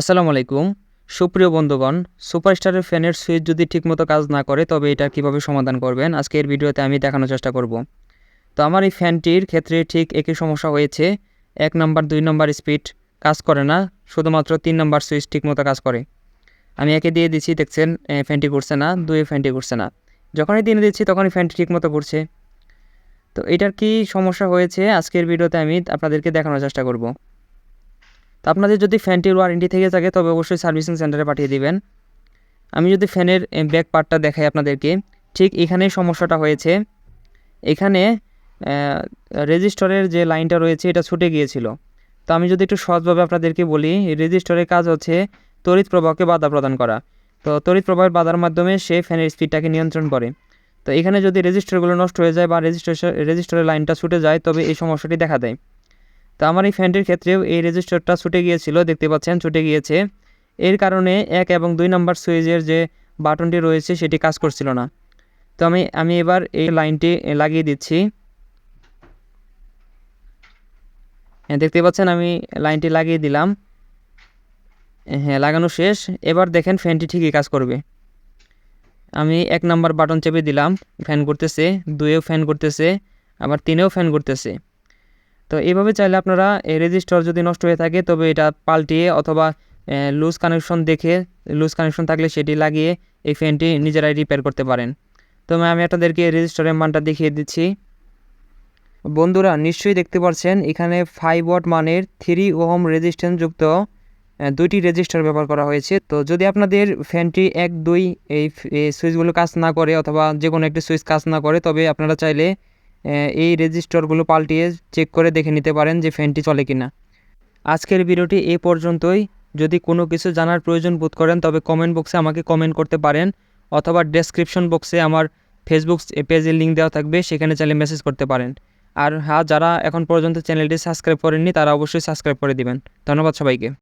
আসসালামু আলাইকুম। সুপ্রিয় বন্ধুগণ, সুপারস্টারের ফ্যানের সুইচ যদি ঠিকমতো কাজ না করে, তবে এটা কীভাবে সমাধান করবেন? আজকের ভিডিওতে আমি দেখানোর চেষ্টা করব। তো আমার এই ফ্যানটির ক্ষেত্রে ঠিক একই সমস্যা হয়েছে। এক নাম্বার, দুই নাম্বার স্পিড কাজ করে না, শুধুমাত্র তিন নাম্বার সুইচ ঠিকমতো কাজ করে। আমি একে দিয়ে দিচ্ছি, দেখছেন ফ্যানটি ঘুরছে না দুয়ে ফ্যানটি ঘুরছে না। যখনই তিনে দিচ্ছি, তখনই ফ্যানটি ঠিকমতো ঘুরছে। তো এটার কি সমস্যা হয়েছে? আজকের ভিডিওতে আমি আপনাদেরকে দেখানোর চেষ্টা করব। তো আপনাদের যদি ফ্যানটির ওয়ারেন্টি থেকে থাকে, তবে অবশ্যই সার্ভিসিং সেন্টারে পাঠিয়ে দিবেন। আমি যদি ফ্যানের ব্যাক পার্টটা দেখাই আপনাদেরকে, ঠিক এখানেই সমস্যাটা হয়েছে। এখানে রেজিস্টরের যে লাইনটা রয়েছে, এটা ছুটে গিয়েছিল। তো আমি যদি একটু সহজভাবে আপনাদেরকে বলি রেজিস্টরের কাজ হচ্ছে তড়িৎ প্রবাহকে বাধা প্রদান করা। তো তড়িৎ প্রবাহের বাধার মাধ্যমে সে ফ্যানের স্পিডটাকে নিয়ন্ত্রণ করে। তো এখানে যদি রেজিস্টারগুলো নষ্ট হয়ে যায় বা রেজিস্ট্রেশন রেজিস্টারের লাইনটা ছুটে যায়, তবে এই সমস্যাটি দেখা দেয়। তো আমার এই ফ্যানটির ক্ষেত্রেও এই রেজিস্টারটা ছুটে গিয়েছিল, দেখতে পাচ্ছেন, ছুটে গিয়েছে। এর কারণে এক এবং দুই নাম্বার সুইচের যে বাটনটি রয়েছে, সেটি কাজ করছিল না। তো আমি আমি এবার এই লাইনটি লাগিয়ে দিচ্ছি। হ্যাঁ দেখতে পাচ্ছেন, আমি লাইনটি লাগিয়ে দিলাম। হ্যাঁ লাগানো শেষ। এবার দেখেন ফ্যানটি ঠিকই কাজ করবে। আমি এক নাম্বার বাটন চেপে দিলাম। ফ্যান করতেছে দুয়েও ফ্যান করতেছে, আবার তিনেও ফ্যান করতেছে। তো এইভাবে চাইলে আপনারা এই রেজিস্টার যদি নষ্ট হয়ে থাকে, তবে এটা পাল্টিয়ে অথবা লুজ কানেকশন দেখে লুজ কানেকশন থাকলে সেটি লাগিয়ে এই ফ্যানটি নিজেরাই রিপেয়ার করতে পারেন। তো আমি আপনাদেরকে রেজিস্টারের মানটা দেখিয়ে দিচ্ছি। বন্ধুরা, নিশ্চয়ই দেখতে পাচ্ছেন এখানে ফাইভ ওয়াট মানের থ্রি ওহম রেজিস্ট্যান্স যুক্ত দুইটি রেজিস্টার ব্যবহার করা হয়েছে। তো যদি আপনাদের ফ্যানটি এক, দুই এই সুইচগুলো কাজ না করে অথবা যে কোনো একটি সুইচ কাজ না করে, তবে আপনারা চাইলে এই রেজিস্টরগুলো পাল্টিয়ে চেক করে দেখে নিতে পারেন যে ফ্যানটি চলে কিনা। আজকের ভিডিওটি এ পর্যন্তই। যদি কোনো কিছু জানার প্রয়োজন বোধ করেন, তবে কমেন্ট বক্সে আমাকে কমেন্ট করতে পারেন, অথবা ডেসক্রিপশন বক্সে আমার ফেসবুক পেজের লিঙ্ক দেওয়া থাকবে, সেখানে চাইলে মেসেজ করতে পারেন। আর হ্যাঁ যারা এখন পর্যন্ত চ্যানেলটি সাবস্ক্রাইব করেননি, তারা অবশ্যই সাবস্ক্রাইব করে দিবেন। ধন্যবাদ সবাইকে।